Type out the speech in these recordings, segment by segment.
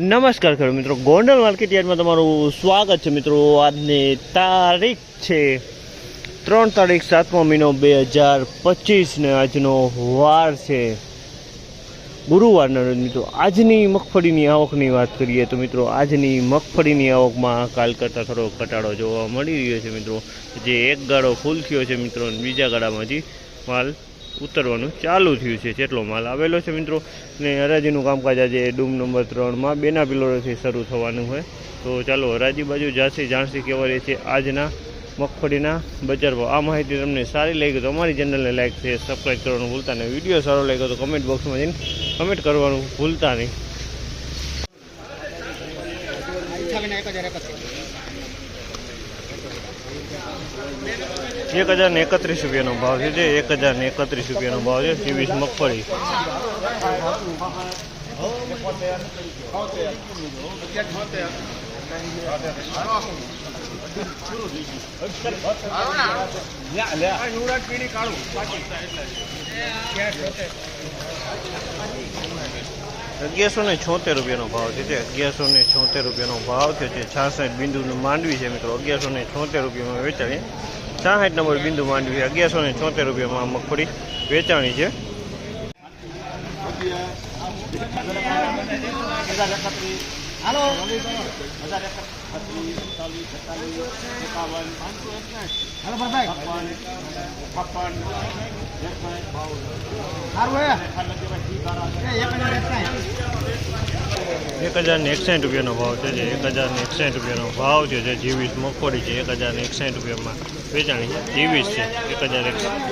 નમસ્કાર ખેડૂત મિત્રો. ગોંડલ માર્કેટ તમારું સ્વાગત છે મિત્રો. આજની તારીખ છે ત્રણ તારીખ સાતમો મહિનો બે હજાર પચીસને આજનો વાર છે. ગુરુવારના મિત્રો, આજની મગફળીની આવકની વાત કરીએ તો મિત્રો, આજની મગફળીની આવકમાં કાલ કરતાં થોડો ઘટાડો જોવા મળી રહ્યો છે મિત્રો. જે એક ગાળો ફૂલ થયો છે મિત્રો બીજા ગાળામાં હજી માલ ઉતરવાનું ચાલુ થયું છે, જેટલો માલ આવેલો છે મિત્રો. ને હરાજીનું કામકાજ આજે ડૂમ નંબર ત્રણમાં બેના પિલોરોથી શરૂ થવાનું હોય. તો ચાલો હરાજી બાજુ જાસી જાણસી કેવા રહે છે આજના મગફળીના બજાર ભાવ આ માહિતી તમને સારી લાગી તો અમારી ચેનલને લાઈક છે સબસ્ક્રાઈબ કરવાનું ભૂલતા નહીં. વીડિયો સારો લાગ્યો તો કમેન્ટ બોક્સમાં જઈને કમેન્ટ કરવાનું ભૂલતા નહીં. એક હજાર ને એકત્રીસ રૂપિયાનો ભાવ છે જે એક હજાર ને એકત્રીસ રૂપિયાનો ભાવ છે, ત્રેવીસ મગફળી. અગિયારસો ને છોતેર રૂપિયાનો ભાવ છે તે અગિયારસો ને છોતેર રૂપિયાનો ભાવ થયો છે. છાસઠ બિંદુનું માંડવી છે મિત્રો. અગિયારસો ને છોતેર રૂપિયામાં વેચાણી છાસઠ નંબર બિંદુ માંડવી અગિયારસો ને છોતેર રૂપિયામાં મગફળી વેચાણી છે. એક હજાર ને એકસાઠ રૂપિયાનો ભાવ છે જે એક હજાર ને એકસાઠ રૂપિયાનો ભાવ છે જે જીવીસ મગફળી છે એક હજાર ને એકસાઠ રૂપિયામાં વેચાણી છે. જીવીસ છે એક હજાર એકસાઠ.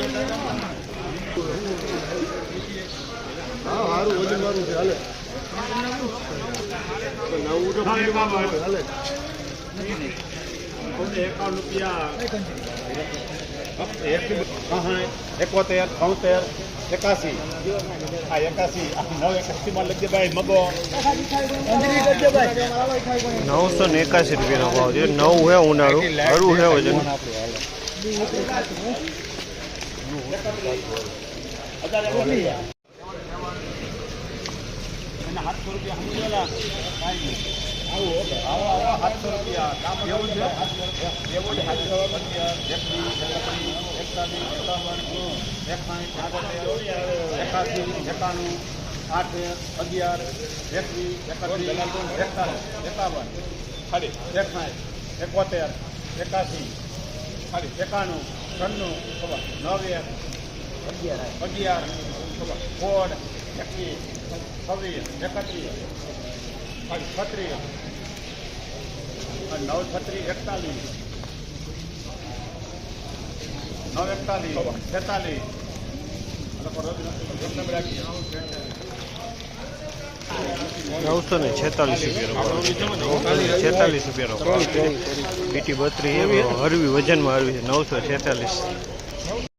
એકાવન રૂપિયા. એકોતેર છોતેર એકાસી હા એકાસી નવ એકાસી માં લખજે ભાઈ મગો નવસો ને એકાસી રૂપિયાનો ભાવ છે નવ હે ઉનાળું હરું હે વજન સાતસો રૂપિયા આવો આવો સાતસો એવું છે એવું એકાસી એકાણું આઠ અગિયાર એકવીસ એકત્રીસ એકતાલીસ એકાવન ખાલી એકસાઠ એકોતેર એકાસી ખાલી એકાણું ત્રણનું ખબર નવ એક અગિયાર અગિયાર ખબર સોળ એકવીસ છવ્વીસ એકત્રીસ છત્રીસ નવ છત્રીસ એકતાલીસ. નવ એકતાલીસ, છેતાલીસ. નવસો ને છેતાલીસ રૂપિયા છેતાલીસ રૂપિયા બીટી બત્રીસ હરવી વજનમાં હરવી છે. નવસો છેતાલીસ.